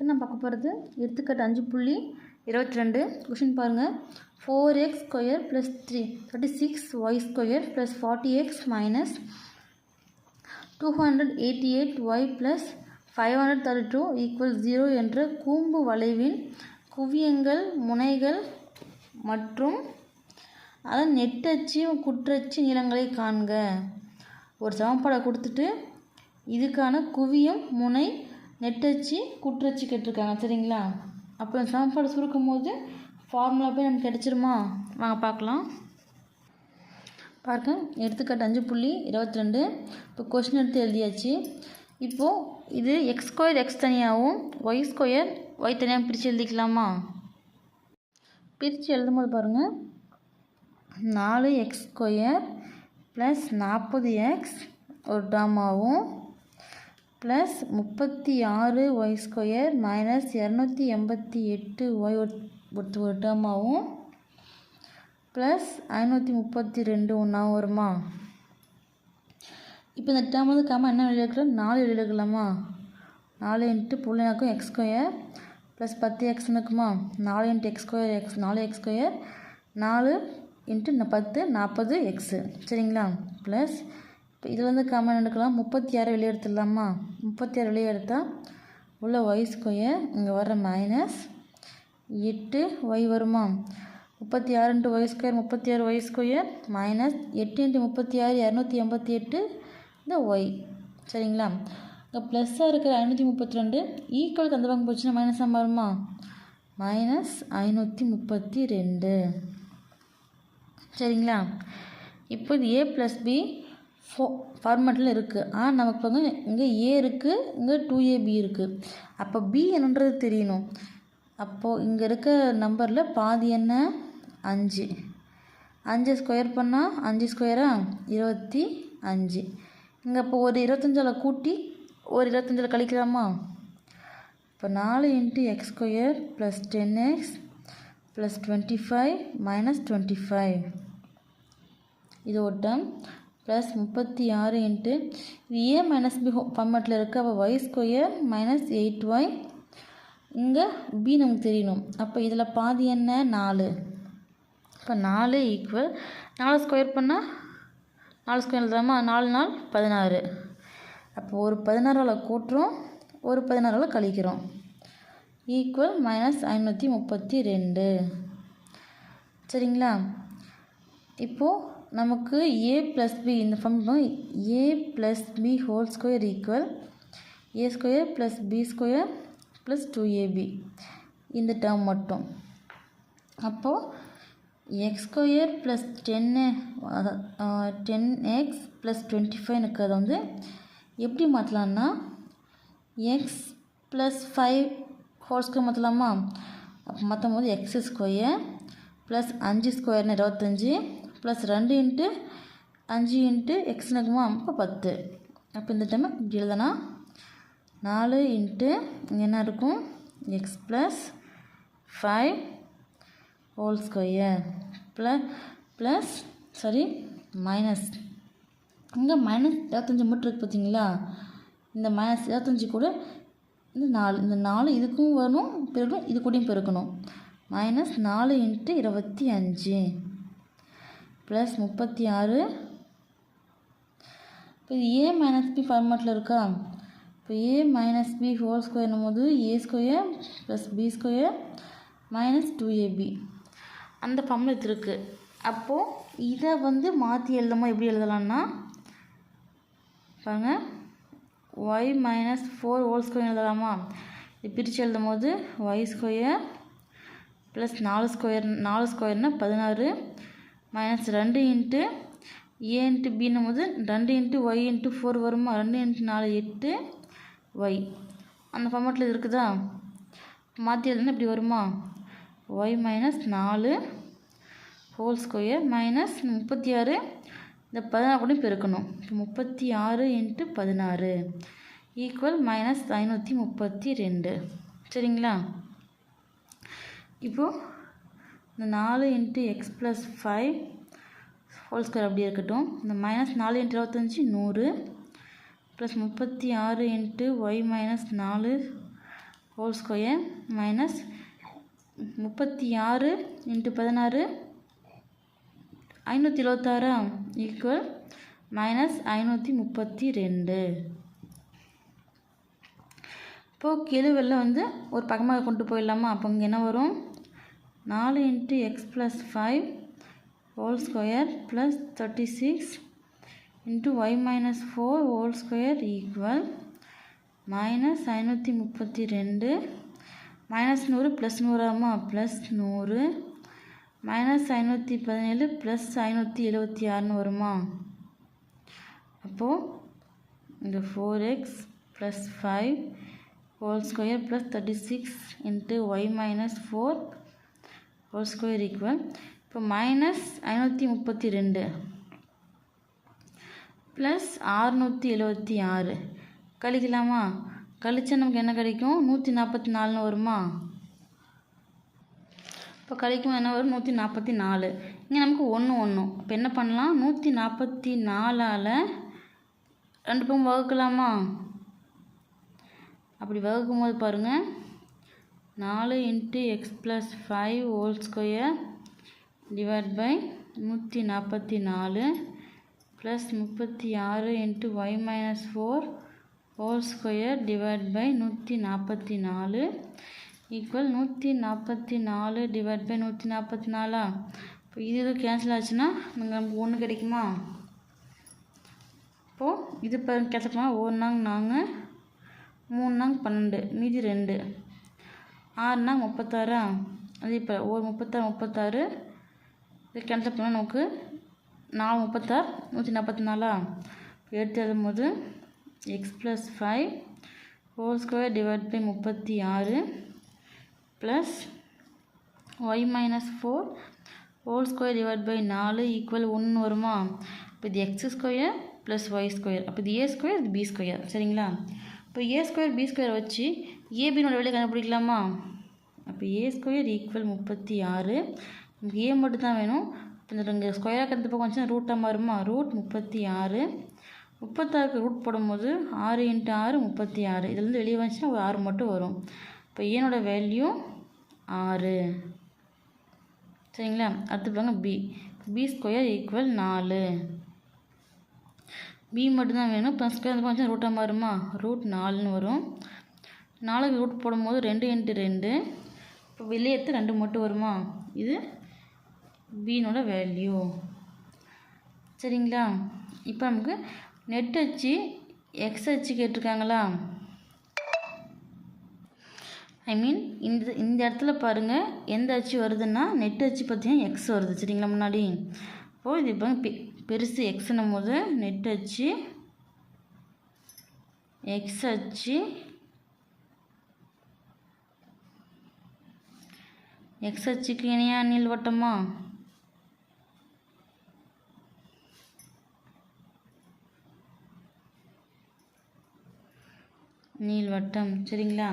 இப்போ நான் பார்க்க போகிறது எடுத்துக்காட்டு அஞ்சு புள்ளி இருபத்தி ரெண்டு கொஷின் பாருங்கள் four x square plus three thirty six y square plus forty x minus two hundred eighty eight y plus five hundred thirty two equal zero என்ற கூம்பு வளைவின் குவியங்கள் முனைகள் மற்றும் அதன் நெட்டச்சு குற்றச்சு நிலங்களை காண்க. ஒரு சமன்பாடை கொடுத்துட்டு இதுக்கான குவியம் முனை நெட்டச்சு குற்றச்சு கேட்டிருக்காங்க சரிங்களா? அப்போ சமன்பாடு சுருக்கும் போது ஃபார்முலா போய் நமக்கு கிடச்சிருமா? வாங்க பார்க்கலாம். பாருங்க எடுத்துக்காட்டு அஞ்சு புள்ளி இருபத்தி ரெண்டு இப்போ கொஷின் எடுத்து எழுதியாச்சு. இப்போது இது எக்ஸ் ஸ்கொயர் எக்ஸ் தனியாகவும் ஒய் ஸ்கொயர் ஒய் தனியாக பிரித்து எழுதிக்கலாமா? பிரித்து எழுதும் போது பாருங்கள் நாலு எக்ஸ் ஸ்கொயர் ப்ளஸ் நாற்பது எக்ஸ் ஒரு டாமாவும் ப்ளஸ் முப்பத்தி ஆறு ஒய் ஸ்கொயர் மைனஸ் இரநூத்தி எண்பத்தி எட்டு ஒய் ஒரு ஒரு டேர்மாகவும் ப்ளஸ் ஐநூற்றி முப்பத்தி ரெண்டு ஒன்றாவும் வருமா? இப்போ இந்த டேர்ம் வந்து காம என்ன எழுதிக்கலாம் நாலு எழுதிக்கலாமா நாலு இன்ட்டு புள்ளினாக்கும் எக்ஸ் ஸ்கொயர் ப்ளஸ் பத்து எக்ஸ்னுக்குமா நாலு இன்ட்டு எக்ஸ் ஸ்கொயர் எக்ஸ் நாலு எக்ஸ் ஸ்கொயர் நாலு இன்ட்டு பத்து நாற்பது எக்ஸு சரிங்களா? ப்ளஸ் இது வந்து காமன் எடுக்கலாம். முப்பத்தி ஆறு வெளியே எடுத்துடலாமா? முப்பத்தி ஆறு வெளியே எடுத்தால் உள்ள ஒய் ஸ்கொயர் இங்கே வர மைனஸ் எட்டு ஒய் வருமா? முப்பத்தி ஆறு இன்ட்டு ஒய் ஸ்கொயர் முப்பத்தி ஆறு ஒய் ஸ்கொயர் மைனஸ் எட்டு இன்ட்டு முப்பத்தி ஆறு இரநூத்தி எண்பத்தி எட்டு இந்த ஒய் சரிங்களா? இங்கே ப்ளஸ்ஸாக இருக்கிற ஐநூற்றி முப்பத்தி ரெண்டு ஈக்குவலுக்கு அந்த பக்கம் போச்சுன்னா மைனஸாக வருமா மைனஸ் ஐநூற்றி முப்பத்தி ரெண்டு. சரிங்களா? இப்போ இது ஏ ப்ளஸ் பி ஃபோ ஃபார்மேட்டில் இருக்குது ஆனால் நமக்கு வந்து இங்கே ஏ இருக்குது இங்கே டூ ஏ பி இருக்குது அப்போ பி என்னன்றது தெரியணும். அப்போது இங்கே இருக்க நம்பரில் பாதி என்ன? அஞ்சு. அஞ்சு ஸ்கொயர் பண்ணால் அஞ்சு ஸ்கொயரா இருபத்தி அஞ்சு. இங்கே இப்போ ஒரு இருபத்தஞ்சால் கூட்டி ஒரு இருபத்தஞ்சில் கழிக்கலாமா? இப்போ நாலு into x square plus ten x plus twenty five minus twenty five இது ஒரு டம் ப்ளஸ் முப்பத்தி ஆறு இன்ட்டு இது ஏ மைனஸ் பி ஃபார்மேட்டில் இருக்குது அப்போ y square minus eight y இங்கே பி நமக்கு தெரியணும். அப்போ இதில் பாதி என்ன? நாலு. இப்போ நாலு ஈக்குவல் நாலு ஸ்கொயர் பண்ணால் நாலு ஸ்கொயர் எழுதாமா நாலு நாள் பதினாறு. அப்போ ஒரு பதினாறால் கூட்டுறோம். ஒரு பதினாறால் கழிக்கிறோம். ஈக்குவல் மைனஸ் ஐநூற்றி முப்பத்தி ரெண்டு. சரிங்களா? இப்போது நமக்கு ஏ ப்ளஸ் பி இந்த form A plus B whole square equal A square plus B square plus two AB இந்த டேர்ம் மட்டும். அப்போது எக்ஸ் ஸ்கொயர் ப்ளஸ் டென்னு ten x plus twenty five எனக்கு அதை வந்து எப்படி மாற்றலான்னா x plus five whole square மாற்றலாமா அப்போ மாற்றும் போது எக்ஸ் ஸ்கொயர் ப்ளஸ் அஞ்சு ஸ்கொயர்னு இருபத்தஞ்சி. ப்ளஸ் ரெண்டு இன்ட்டு அஞ்சு இன்ட்டு எக்ஸ் இருக்குமா அப்போ பத்து. அப்போ இந்த டைம் இப்படி எழுதனா நாலு இன்ட்டு இங்கே என்ன இருக்கும்? X plus five whole square plus plus sorry minus இங்கே மைனஸ் இருபத்தஞ்சி மட்டும் இருக்குது பார்த்தீங்களா இந்த மைனஸ் இருபத்தஞ்சி கூட இந்த நாலு இந்த நாலு இதுக்கும் வரணும் பெருக்கணும் இது கூடயும் பெருக்கணும். மைனஸ் நாலு இன்ட்டு இருபத்தி அஞ்சு. ப்ளஸ் முப்பத்தி ஆறு. இப்போ இது ஏ மைனஸ் பி ஃபார்மேட்டில் இருக்கா? இப்போ ஏ மைனஸ் பி ஹோல் ஸ்கொயர்னும் போது A square plus B square minus two AB அந்த ஃபார்மில் எடுத்துருக்கு அப்போது இதை வந்து மாற்றி எழுதமா எப்படி எழுதலாம்னா பாருங்கள் y minus four whole square எழுதலாமா? இது பிரித்து எழுதும் போது ஒய் ஸ்கொயர் ப்ளஸ் நாலு ஸ்கொயர் நாலு ஸ்கொயர்னால் பதினாறு. மைனஸ் ரெண்டு இன்ட்டு ஏ இன்ட்டு பின்னும் போது ரெண்டு இன்ட்டு ஒய் இன்ட்டு ஃபோர் வருமா? ரெண்டு இன்ட்டு நாலு எட்டு ஒய் அந்த ஃபார்மேட்டில் இருக்குதா? மாற்றி எழுதுனா இப்படி வருமா? ஒய் மைனஸ் நாலு ஹோல் ஸ்கொயர் மைனஸ் முப்பத்தி ஆறு இந்த பதினாறு கூட பெருக்கணும். இப்போ முப்பத்தி ஆறு இன்ட்டு பதினாறு ஈக்குவல் மைனஸ் ஐநூற்றி முப்பத்தி ரெண்டு. சரிங்களா? இப்போது இந்த நாலு into x plus five whole square அப்படி இருக்கட்டும். இந்த மைனஸ் நாலு இன்ட்டு இருபத்தஞ்சி நூறு. ப்ளஸ் முப்பத்தி ஆறு இன்ட்டு ஒய் மைனஸ் நாலு ஹோல் ஸ்கொயர் மைனஸ் முப்பத்தி ஆறு இன்ட்டு பதினாறு. ஐநூற்றி இருபத்தாறா ஈக்குவல் மைனஸ் ஐநூற்றி முப்பத்தி ரெண்டு இப்போது கெழுவெல்ல வந்து ஒரு பக்கமாக கொண்டு போயிடலாமா? அப்போ இங்கே என்ன வரும்? நாலு into x plus five whole square plus thirty six into y minus four whole square equal minus ஐநூற்றி முப்பத்தி ரெண்டு மைனஸ் நூறு ப்ளஸ் நூறாமா ப்ளஸ் நூறு மைனஸ் ஐநூற்றி பதினேழு ப்ளஸ் ஐநூற்றி எழுபத்தி ஆறுன்னு வருமா? அப்போது இந்த four x plus five whole square plus thirty six into y minus four whole square equal இப்போ மைனஸ் ஐநூற்றி முப்பத்தி ரெண்டு ப்ளஸ் ஆறுநூற்றி எழுபத்தி ஆறு. கழிக்கலாமா? கழிச்சா நமக்கு என்ன கிடைக்கும்? நூற்றி நாற்பத்தி நாலுன்னு வருமா? இப்போ கழிக்கும் என்ன வரும்? நூற்றி நாற்பத்தி நாலு. இங்கே நமக்கு ஒன்று ஒன்று இப்போ என்ன பண்ணலாம்? நூற்றி நாற்பத்தி நாலால் ரெண்டு பக்கம் வகுக்கலாமா? அப்படி வகுக்கும் போது பாருங்கள் நாலு into x plus five whole square divide by நூற்றி நாற்பத்தி நாலு ப்ளஸ் முப்பத்தி ஆறு into y minus four whole square divide by நூற்றி நாற்பத்தி நாலு ஈக்குவல் நூற்றி நாற்பத்தி நாலு டிவைட் பை நூற்றி நாற்பத்தி நாலா? இப்போ இது இது கேன்சல் ஆச்சுன்னா நமக்கு ஒன்று கிடைக்குமா? இப்போது இது பாருங்க கேன்சல் பண்ணால் ஒரு நாங்க நாங்கள் மூணு நாங்க பன்னெண்டு மீதி ரெண்டு. ஆறுனா முப்பத்தாறா? அது இப்போ ஒரு முப்பத்தாறு முப்பத்தாறு. இது கேன்சல் பண்ணால் நமக்கு நாலு முப்பத்தாறு நூற்றி நாற்பத்தி நாலா எடுத்து எழுதும்போது x plus five whole square divide by முப்பத்தி ஆறு plus y minus four whole square divide by நாலு ஈக்குவல் ஒன்று வருமா? இப்போ இது x square plus y square அப்போ இது ஏ ஸ்கொயர் இது பி ஸ்கொயர் சரிங்களா? இப்போ ஏ ஸ்கொயர் பி ஸ்கொயர் வச்சு ஏபினோட வெளியே கண்டுபிடிக்கலாமா? அப்போ ஏ ஸ்கொயர் ஈக்குவல் முப்பத்தி ஆறு. நமக்கு ஏ மட்டும் தான் வேணும். இப்போ இந்த இங்கே ஸ்கொயராக இருக்கிறது பக்கம் வந்துச்சுன்னா ரூட்டாக மாறுமா? ரூட் முப்பத்தி ஆறு. முப்பத்தாறுக்கு ரூட் போடும்போது ஆறு இன்ட்டு ஆறு முப்பத்தி ஆறு. இதுலேருந்து வெளியே வந்துச்சுன்னா ஒரு ஆறு மட்டும் வரும். இப்போ ஏனோட வேல்யூ ஆறு. சரிங்களா? அடுத்து பாருங்க பி பி ஸ்கொயர் ஈக்குவல் நாலு. பி மட்டும்தான் வேணும். ப்ளஸ் ஸ்கொயர் அந்த ரூட்டாக மாறுமா? ரூட் நாலுன்னு வரும். நாலுக்கு ரூட் போடும்போது ரெண்டு இன்ட்டு ரெண்டு. இப்போ வெளியே எடுத்து ரெண்டு மட்டும் வருமா? இது பீனோட வேல்யூ சரிங்களா? இப்போ நமக்கு நெட் அச்சு எக்ஸ் அச்சு கேட்டிருக்காங்களா? ஐ மீன் இந்த இந்த இடத்துல பாருங்கள் எந்த அச்சு வருதுன்னா நெட் அச்சு பார்த்தீங்கன்னா எக்ஸ் வருது. சரிங்களா முன்னாடி? இப்போது இது இப்போ பெருசு எக்ஸ்னும் போது நெட் அச்சு எக்ஸ் அச்சு எக்ஸ் அச்சுக்கு இணையா நீள்வட்டமா நீள்வட்டம் சரிங்களா?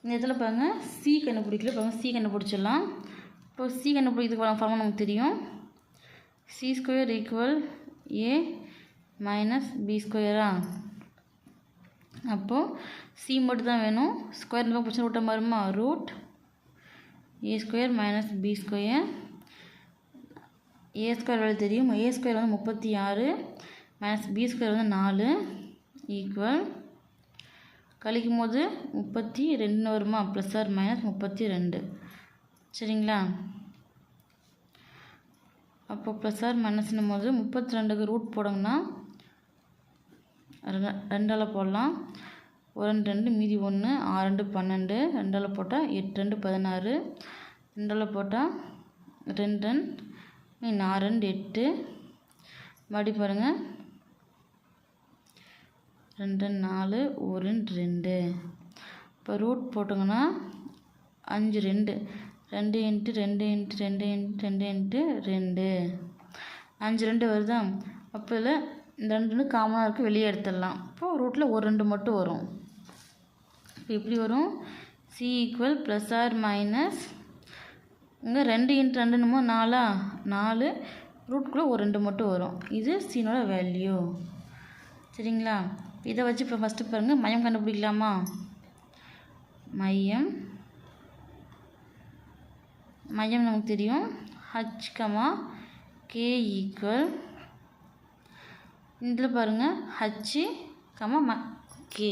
இந்த இடத்துல பாருங்கள் சி கண்டுபிடிக்கல. பாருங்கள் சி கண்டுபிடிச்சிடலாம். இப்போ சி கண்டுபிடிக்கிறதுக்கு ஃபார்மாக நமக்கு தெரியும். C square equal A minus B ஸ்கொயரா அப்போது சி மட்டும் தான் வேணும். ஸ்கொயர் இந்த பக்கம் பிரச்சனை ரூட்டை மாறுமா? Root A square minus B square A square வேலை தெரியும். ஏ ஸ்கொயர் வந்து முப்பத்தி ஆறு மைனஸ் பி ஸ்கொயர் வந்து நாலு ஈக்குவல் கழிக்கும் போது முப்பத்தி ரெண்டுன்னு வருமா? ப்ளஸ் ஆர் மைனஸ் முப்பத்தி ரெண்டு. சரிங்களா? அப்போ ப்ளஸ் ஆர் மைனஸ்னும் போது முப்பத்தி ரெண்டுக்கு ரூட் போடுங்கன்னா ரெண்டு ரெண்டால் போடலாம். ஒரு ரெண்டு ரெண்டு மீதி ஒன்று ஆறு ரெண்டு பன்னெண்டு. ரெண்டால் போட்டால் எட்டு ரெண்டு பதினாறு. ரெண்டால் போட்டால் ரெண்டு ரெண்டு மீன் ஆறு ரெண்டு எட்டு. மறுபடி பாருங்கள் ரெண்டு நாலு ஒரு ரெண்டு ரெண்டு. இப்போ ரூட் போட்டோங்கன்னா அஞ்சு ரெண்டு. ரெண்டு இன்ட்டு ரெண்டு இன்ட்டு ரெண்டு இன்ட்டு ரெண்டு இன்ட்டு ரெண்டு. அஞ்சு ரெண்டு வருதா? அப்போ இல்லை இந்த ரெண்டு காமனாக இருக்குது வெளியே எடுத்துடலாம். இப்போது ரூட்டில் ஒரு ரெண்டு மட்டும் வரும். இப்போ எப்படி வரும். C equal plus R minus இங்கே ரெண்டு இன்ட்டு ரெண்டுனுமோ நாலா? நாலு. ரூட்குள்ளே ஒரு ரெண்டு மட்டும் வரும். இது சீனோட வேல்யூ சரிங்களா? இதை வச்சு இப்போ ஃபஸ்ட்டு பாருங்கள் மையம் கண்டுபிடிக்கலாமா? மையம் மையம் நமக்கு தெரியும். ஹச் கமா கே ஈக்குவல் இதில் பாருங்கள் ஹச்சு கமா ம கே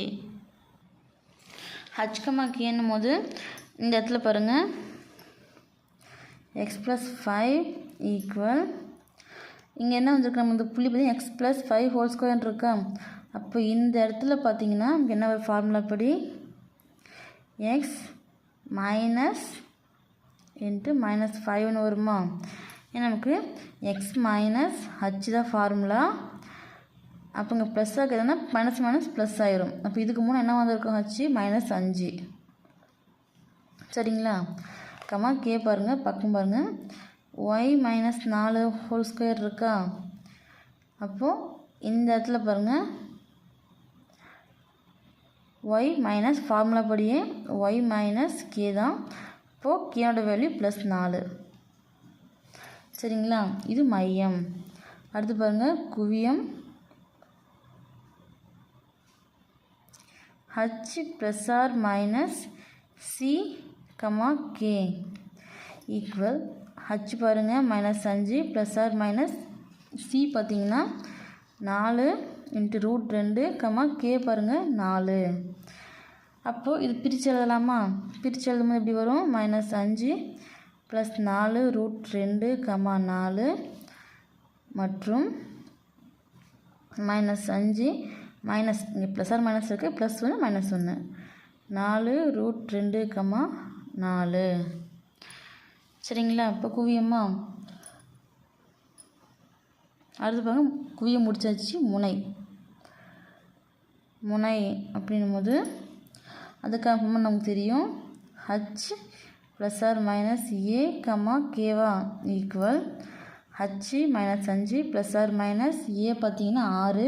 ஹச் கமா கேன்னும் போது இந்த இடத்துல பாருங்கள் எக்ஸ் ப்ளஸ் ஃபைவ் ஈக்குவல் இங்கே என்ன வந்திருக்கு? நம்ம இந்த புள்ளி பார்த்தீங்கன்னா x plus five whole square இருக்கா. அப்போ இந்த இடத்துல பார்த்தீங்கன்னா என்ன ஒரு ஃபார்முலா படி? எக்ஸ் மைனஸ் இன்ட்டு மைனஸ் ஃபைவ்னு வருமா? ஏன்னா நமக்கு எக்ஸ் மைனஸ் ஹச் தான் ஃபார்முலா அப்போ இங்கே ப்ளஸ் ஆகுதுன்னா மைனஸ் மைனஸ் ப்ளஸ் ஆயிரும். அப்போ இதுக்கு மூணு என்ன வந்திருக்கும்? ஹச் மைனஸ் அஞ்சு. சரிங்களா? கம்மா கே பாருங்கள் பக்கம் பாருங்கள் ஒய் மைனஸ் நாலு ஹோல் ஸ்கொயர் இருக்கா? அப்போது இந்த இடத்துல பாருங்கள் ஒய் மைனஸ் ஃபார்முலா படியே ஒய் மைனஸ் கே தான் இப்போது கேயோட வேல்யூ ப்ளஸ் நாலு. சரிங்களா? இது மையம். அடுத்து பாருங்கள் குவியம். H plus r minus c comma k equal h பாருங்கள் மைனஸ் அஞ்சு ப்ளஸ் ஆர் மைனஸ் சி பார்த்திங்கன்னா நாலு இன்ட்டு ரூட் ரெண்டு கமா கே பாருங்கள் நாலு. அப்போது இது பிரித்து எழுதலாமா பிரித்து எழுதும்போது எப்படி வரும்? மைனஸ் அஞ்சு ப்ளஸ் நாலு ரூட் ரெண்டு கமா நாலு மற்றும் மைனஸ் அஞ்சு மைனஸ் இங்கே ப்ளஸ் ஆர் மைனஸ் இருக்குது ப்ளஸ் ஒன்று மைனஸ் ஒன்று நாலு ரூட் ரெண்டு கமா நாலு. சரிங்களா? இப்போ குவியம்மா அடுத்து பாருங்க குவியம் முடிச்சாச்சு முனை. முனை அப்படின்னும் போது அதுக்கப்புறமா நமக்கு தெரியும். H plus r minus a comma கேவா ஈக்குவல் ஹச்சு மைனஸ் அஞ்சு ப்ளஸ் ஆர் மைனஸ் ஏ பார்த்தீங்கன்னா ஆறு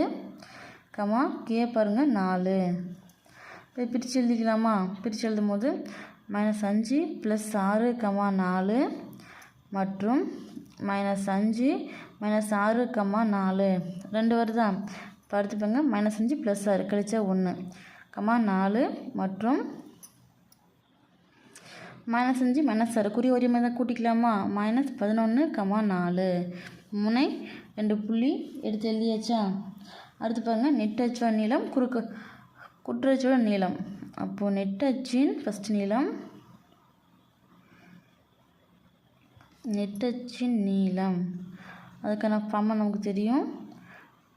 கமா கே பாருங்கள் நாலு. இப்போ பிரித்து எழுதிக்கலாமா? பிரித்து எழுதும் போது மைனஸ் அஞ்சு ப்ளஸ் ஆறு கமா நாலு. மற்றும் மைனஸ் அஞ்சு மைனஸ் ஆறு கமா நாலு. ரெண்டு வருதா? இப்போ மைனஸ் அஞ்சு ப்ளஸ் ஆறு கழிச்சா ஒன்று கமா நாலு மற்றும் மைனஸ் அஞ்சு மைனஸ் ஆறு. குறி ஒரே மாதிரி தான் கூட்டிக்கலாமா? மைனஸ் பதினொன்று கமா நாலு. முனை ரெண்டு புள்ளி எடுத்து எழுதியாச்சா? அடுத்து பாருங்கள் நெட் அச்சோட நீளம் குறுக்கு குற்றச்சோட நீளம். அப்போது நெட் அச்சின் ஃபஸ்ட் நீளம் நெட் அச்சின் நீளம். அதுக்கான ஃபார்மை நமக்கு தெரியும்.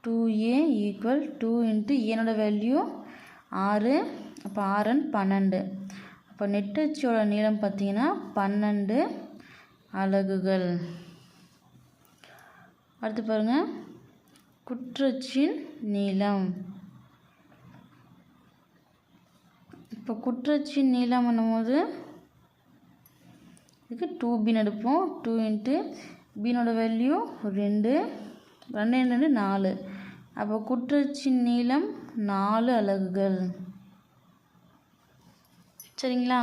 Two a equal two into ஏனோட value ஆறு அப்போ ஆறுன்னு பன்னெண்டு. அப்போ நெட்டச்சியோட நீளம் பார்த்தீங்கன்னா பன்னெண்டு அலகுகள். அடுத்து பாருங்கள் குற்றச்சின் நீளம். இப்போ குற்றச்சின் நீளம் பண்ணும்போது இதுக்கு டூ பின் எடுப்போம். டூ இன்ட்டு பீனோட வேல்யூ ரெண்டு ரெண்டு ரெண்டு நாலு. அப்போ குற்றச்சின் நீளம் நாலு அலகுகள். சரிங்களா?